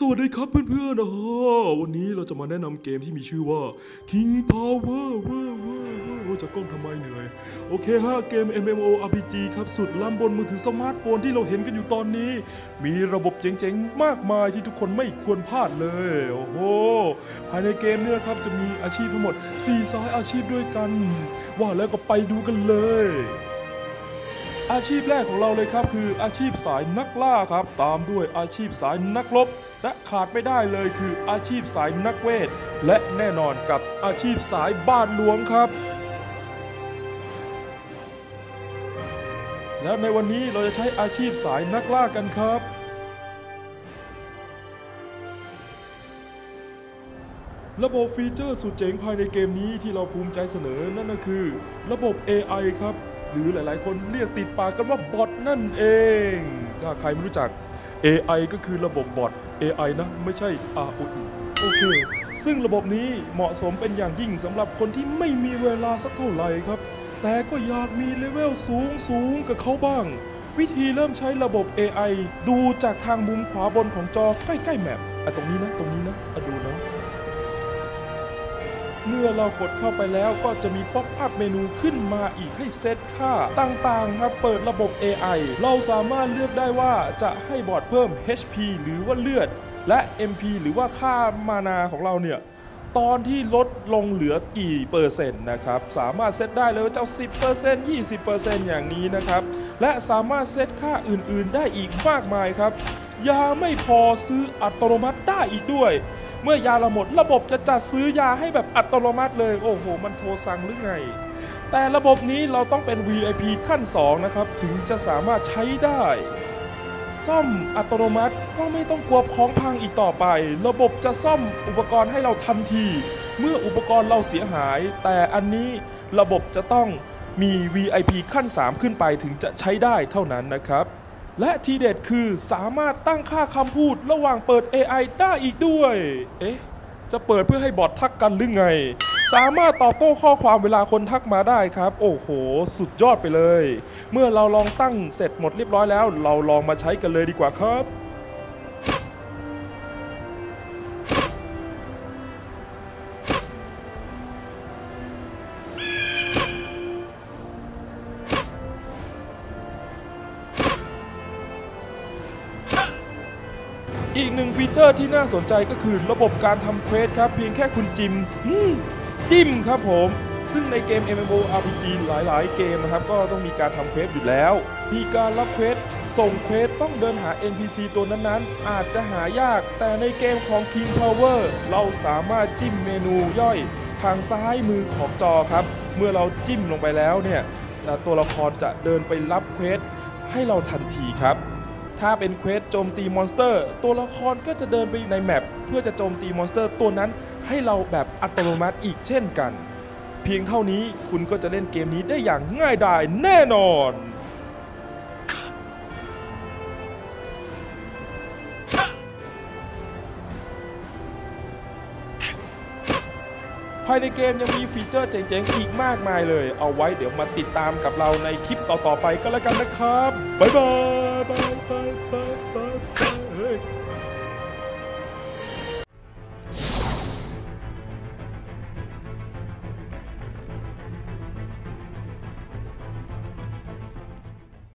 สวัสดีครับเพื่อนๆนะวันนี้เราจะมาแนะนำเกมที่มีชื่อว่า King Power เว้อเว้อเว้อเว้อจะกล้องทำไมเหนื่อย โอเคฮะเกม MMORPG ครับ สุดล้ำบนมือถือสมาร์ทโฟนที่เราเห็นกันอยู่ตอนนี้ มีระบบเจ๋งๆ มากมายที่ทุกคนไม่ควรพลาดเลย โอ้โห ภายในเกมเนี่ยนะครับ จะมีอาชีพทั้งหมด 4 สายอาชีพด้วยกัน ว่าแล้วก็ไปดูกันเลย อาชีพแรกของเราเลยครับ คืออาชีพสายนักล่าครับ ตามด้วยอาชีพสายนักรบและขาดไม่ได้เลยคืออาชีพสายนักเวท และแน่นอนกับอาชีพสายบ้านหลวงครับ แล้วในวันนี้เราจะใช้อาชีพสายนักล่ากันครับระบบฟีเจอร์สุดเจ๋งภายในเกมนี้ที่เราภูมิใจเสนอนั่นก็คือ ระบบ AI ครับ หรือหลายๆ คนเรียกติดปากกันว่าบอทนั่นเอง ถ้าใครไม่รู้จัก AI ก็คือระบบบอท AI นะ ไม่ใช่ ROE โอเค ซึ่งระบบนี้เหมาะสมเป็นอย่างยิ่งสำหรับคนที่ไม่มีเวลาสักเท่าไหร่ครับ แต่ก็อยากมีเลเวลสูงสูงกับเขาบ้าง วิธีเริ่มใช้ระบบ AI ดูจากทางมุมขวาบนของจอใกล้ๆแมปอะตรงนี้นะ ตรงนี้นะอะดูนะ เมื่อเรากดเข้าไปแล้วก็จะมีป๊อปอัพเมนูขึ้นมาอีกให้เซตค่าต่างๆครับเปิดระบบ AI เราสามารถเลือกได้ว่าจะให้บอร์ดเพิ่ม HP หรือว่าเลือด และ MP หรือว่าค่ามานาของเราเนี่ยตอนที่ลดลงเหลือกี่เปอร์เซ็นต์นะครับ สามารถเซตได้เลยว่าเจะ10% 20%อย่างนี้นะครับ และสามารถเซตค่าอื่นๆได้อีกมากมายครับ ยาไม่พอซื้ออัตโนมัติได้อีกด้วย เมื่อยาเราหมด ระบบจะจัดซื้อยาให้แบบอัตโนมัติเลย โอ้โห มันโทรสั่งหรือไง แต่ระบบนี้เราต้องเป็น VIP ขั้น 2 นะครับ ถึงจะสามารถใช้ได้ ซ่อมอัตโนมัติก็ไม่ต้องกลัวของพังอีกต่อไป ระบบจะซ่อมอุปกรณ์ให้เราทันที เมื่ออุปกรณ์เราเสียหาย แต่อันนี้ระบบจะต้องมี VIP ขั้น 3 ขึ้นไปถึงจะใช้ได้เท่านั้นนะครับ และทีเด็ดคือสามารถตั้งค่าคำพูดระหว่างเปิด AI ได้อีกด้วย เอ๊ะ จะเปิดเพื่อให้บอททักกันหรือไง สามารถตอบโต้ข้อความเวลาคนทักมาได้ครับ โอ้โห สุดยอดไปเลย เมื่อเราลองตั้งเสร็จหมดเรียบร้อยแล้ว เราลองมาใช้กันเลยดีกว่าครับ อีกหนึ่งฟีเจอร์ที่น่าสนใจก็คือระบบการทำเควสครับเพียงแค่คุณจิมอืมจิ้มครับผม ซึ่งในเกม MMORPG หลาย ๆ เกมนะครับ ก็ต้องมีการทำเควสอยู่แล้ว มีการรับเควสส่งเควสต้องเดินหา NPC ตัวนั้น ๆ อาจจะหายาก แต่ในเกมของ King Power เราสามารถจิ้มเมนูย่อยทางซ้ายมือของจอครับ เมื่อเราจิ้มลงไปแล้วเนี่ยตัวละครจะเดินไปรับเควสให้เราทันทีครับ ถ้าเป็นเควสโจมตีมอนสเตอร์ ตัวละครก็จะเดินไปในแมปเพื่อจะโจมตีมอนสเตอร์ ตัวนั้นให้เราแบบอัตโนมัติอีกเช่นกัน เพียงเท่านี้คุณก็จะเล่นเกมนี้ได้อย่างง่ายดายแน่นอน ภายในเกมยังมีฟีเจอร์เจ๋งๆ อีกมากมายเลย เอาไว้เดี๋ยวมาติดตามกับเราในคลิปต่อๆไปก็แล้วกันนะครับ บ๊ายบายบายบาย